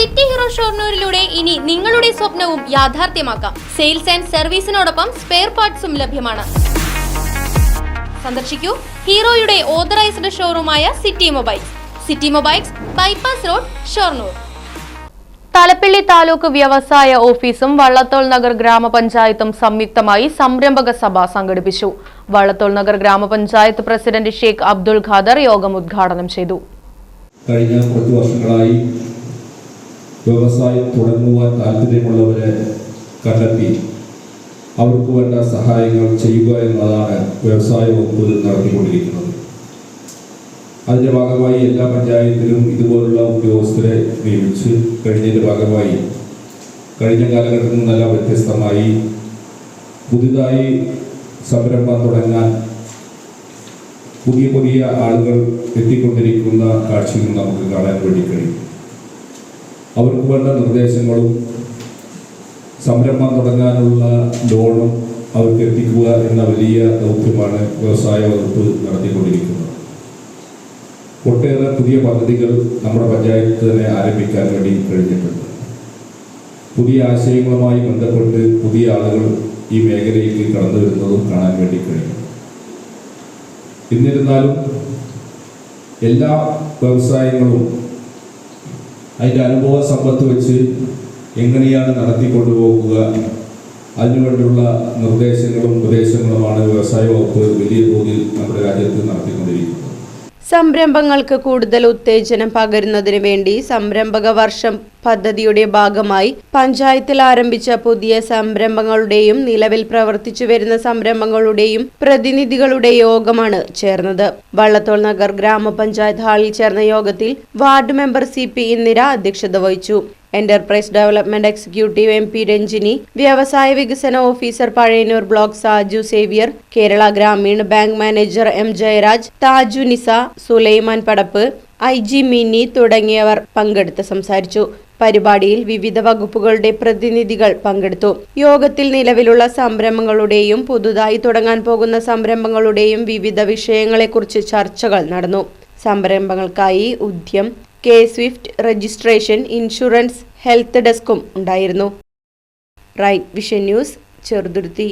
City hero ഷോർണൂരിലൂടെ ഇനി നിങ്ങളുടെ സ്വപ്നവും യാഥാർത്ഥ്യമാക്കാം. സെയിൽസ് ആൻഡ് സർവീസിനോടൊപ്പം സ്പെയർ പാർട്സും ലഭ്യമാണ്. സന്ദർശിക്കൂ ഹീറോയുടെ authorised ഷോറൂമായ city mobiles. City mobiles bypass road Shoranur. Thalappilly taluk വ്യവസായ ഓഫീസും വള്ളത്തോൾ നഗർ ഗ്രാമപഞ്ചായത്തും സംയുക്തമായി സംരംഭക സഭ സംഘടിപ്പിച്ചു. വള്ളത്തോൾ നഗർ ഗ്രാമപഞ്ചായത്ത് പ്രസിഡന്റ് ഷെയ്ഖ് അബ്ദുൾ ഖാദർ യോഗം ഉദ്ഘാടനം ചെയ്തു. കഴിഞ്ഞ കുറച്ച് വർഷങ്ങളായി വ്യവസായം തുടങ്ങുവാൻ താല്പര്യമുള്ളവരെ കണ്ടെത്തി. അവർക്ക് വേണ്ട സഹായങ്ങൾ ചെയ്യുക എന്നതാണ് വ്യവസായ വകുപ്പ് നടത്തിക്കൊണ്ടിരിക്കുന്നത്. അതിന്റെ ഭാഗമായി എല്ലാ പഞ്ചായത്തിലും ഇതുപോലുള്ള ഉദ്യോഗസ്ഥരെ നിയമിച്ച് കഴിഞ്ഞതിന്റെ ഭാഗമായി കഴിഞ്ഞ കാലഘട്ടത്തിൽ നിന്നല്ല വ്യത്യസ്തമായി പുതുതായി സംരംഭം തുടങ്ങാൻ പുതിയ പുതിയ ആളുകൾ എത്തിക്കൊണ്ടിരിക്കുന്ന കാഴ്ചയും നമുക്ക് കാണാൻ വേണ്ടി കഴിയും. അവർക്ക് വേണ്ട നിർദ്ദേശങ്ങളും സംരംഭം തുടങ്ങാനുള്ള ലോണും അവർക്ക് എത്തിക്കുക എന്ന വലിയ ദൗത്യമാണ് വ്യവസായ വകുപ്പ് നടത്തിക്കൊണ്ടിരിക്കുന്നത്. ഒട്ടേറെ പുതിയ പദ്ധതികൾ നമ്മുടെ പഞ്ചായത്ത് തന്നെ ആരംഭിക്കാൻ വേണ്ടി കഴിഞ്ഞിട്ടുണ്ട്. പുതിയ ആശയങ്ങളുമായി ബന്ധപ്പെട്ട് പുതിയ ആളുകൾ ഈ മേഖലയിലേക്ക് കടന്നു വരുന്നതും കാണാൻ വേണ്ടി കഴിയും. എന്നിരുന്നാലും എല്ലാ വ്യവസായങ്ങളും അതിന്റെ അനുഭവ സമ്പത്ത് വെച്ച് എങ്ങനെയാണ് നടത്തിക്കൊണ്ടുപോകുക അതിനുവേണ്ടിയുള്ള നിർദ്ദേശങ്ങളും ഉപദേശങ്ങളുമാണ് വ്യവസായ വകുപ്പ് വലിയ തോതിൽ നമ്മുടെ രാജ്യത്ത് നടത്തിക്കൊണ്ടിരിക്കുന്നത്. സംരംഭങ്ങൾക്ക് കൂടുതൽ ഉത്തേജനം പകരുന്നതിന് വേണ്ടി സംരംഭക വർഷം പദ്ധതിയുടെ ഭാഗമായി പഞ്ചായത്തിൽ ആരംഭിച്ച പുതിയ സംരംഭങ്ങളുടെയും നിലവിൽ പ്രവർത്തിച്ചു വരുന്ന സംരംഭങ്ങളുടെയും പ്രതിനിധികളുടെ യോഗമാണ് ചേർന്നത്. വള്ളത്തോൾ നഗർ ഗ്രാമപഞ്ചായത്ത് ഹാളിൽ ചേർന്ന യോഗത്തിൽ ward member C P Indira അധ്യക്ഷത വഹിച്ചു. Enterprise development executive M P Ranjini വ്യവസായ വികസന officer Pazhayannur block Saju Xavier Kerala Grameen bank manager M Jayaraj Thaju Nisa Sulaiman പടപ്പ് I G Mini തുടങ്ങിയവർ പങ്കെടുത്ത് സംസാരിച്ചു. പരിപാടിയിൽ വിവിധ വകുപ്പുകളുടെ പ്രതിനിധികൾ പങ്കെടുത്തു. യോഗത്തിൽ നിലവിലുള്ള സംരംഭങ്ങളുടെയും പുതുതായി തുടങ്ങാൻ പോകുന്ന സംരംഭങ്ങളുടെയും വിവിധ വിഷയങ്ങളെക്കുറിച്ച് ചർച്ചകൾ നടന്നു. സംരംഭങ്ങൾക്കായി Udyam K swift registration insurance health ഡെസ്കും ഉണ്ടായിരുന്നു. Right vision news Cheruthuruthy.